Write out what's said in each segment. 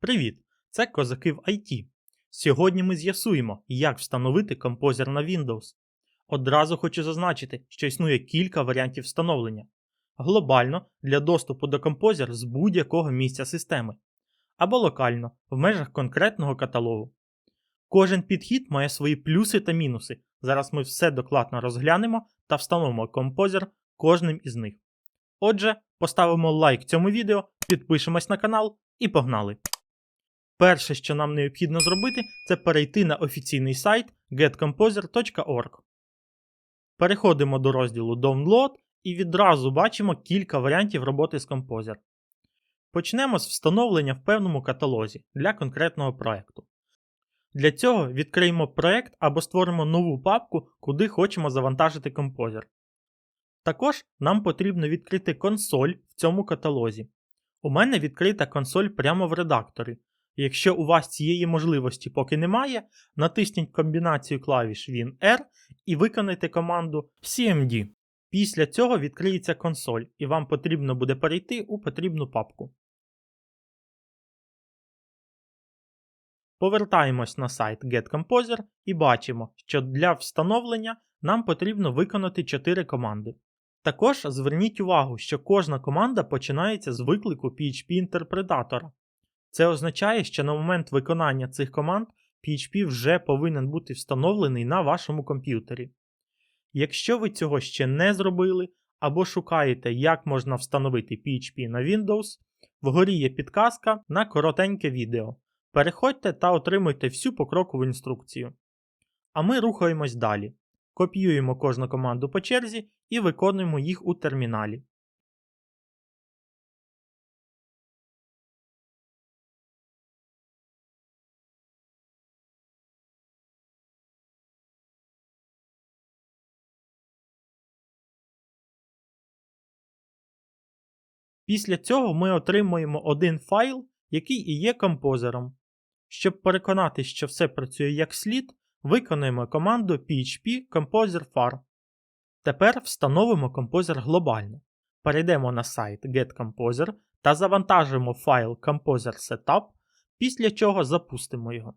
Привіт! Це Козаки в IT. Сьогодні ми з'ясуємо, як встановити композер на Windows. Одразу хочу зазначити, що існує кілька варіантів встановлення. Глобально для доступу до композер з будь-якого місця системи, або локально в межах конкретного каталогу. Кожен підхід має свої плюси та мінуси. Зараз ми все докладно розглянемо та встановимо композер кожним із них. Отже, поставимо лайк цьому відео, підпишемось на канал і погнали! Перше, що нам необхідно зробити, це перейти на офіційний сайт getcomposer.org. Переходимо до розділу Download і відразу бачимо кілька варіантів роботи з Composer. Почнемо з встановлення в певному каталозі для конкретного проекту. Для цього відкриємо проект або створимо нову папку, куди хочемо завантажити Composer. Також нам потрібно відкрити консоль в цьому каталозі. У мене відкрита консоль прямо в редакторі. Якщо у вас цієї можливості поки немає, натисніть комбінацію клавіш Win-R і виконайте команду CMD. Після цього відкриється консоль, і вам потрібно буде перейти у потрібну папку. Повертаємось на сайт GetComposer і бачимо, що для встановлення нам потрібно виконати 4 команди. Також зверніть увагу, що кожна команда починається з виклику PHP-інтерпретатора. Це означає, що на момент виконання цих команд PHP вже повинен бути встановлений на вашому комп'ютері. Якщо ви цього ще не зробили, або шукаєте, як можна встановити PHP на Windows, вгорі є підказка на коротеньке відео. Переходьте та отримуйте всю покрокову інструкцію. А ми рухаємось далі. Копіюємо кожну команду по черзі і виконуємо їх у терміналі. Після цього ми отримуємо один файл, який і є композером. Щоб переконатись, що все працює як слід, виконуємо команду PHP Composer Far. Тепер встановимо композер глобально. Перейдемо на сайт GetComposer та завантажимо файл Composer Setup, після чого запустимо його.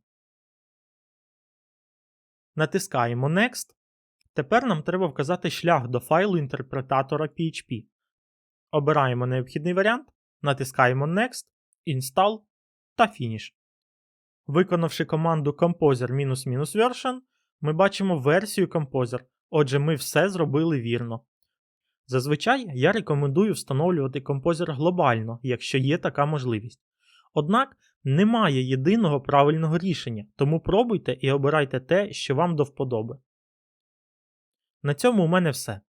Натискаємо Next. Тепер нам треба вказати шлях до файлу інтерпретатора PHP. Обираємо необхідний варіант, натискаємо Next, Install та Finish. Виконавши команду composer version, ми бачимо версію Composer, отже, ми все зробили вірно. Зазвичай я рекомендую встановлювати Composer глобально, якщо є така можливість. Однак немає єдиного правильного рішення, тому пробуйте і обирайте те, що вам до вподоби. На цьому у мене все.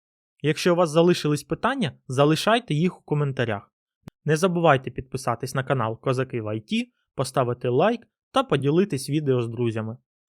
Якщо у вас залишились питання, залишайте їх у коментарях. Не забувайте підписатись на канал Козаки в ІТ, поставити лайк та поділитись відео з друзями.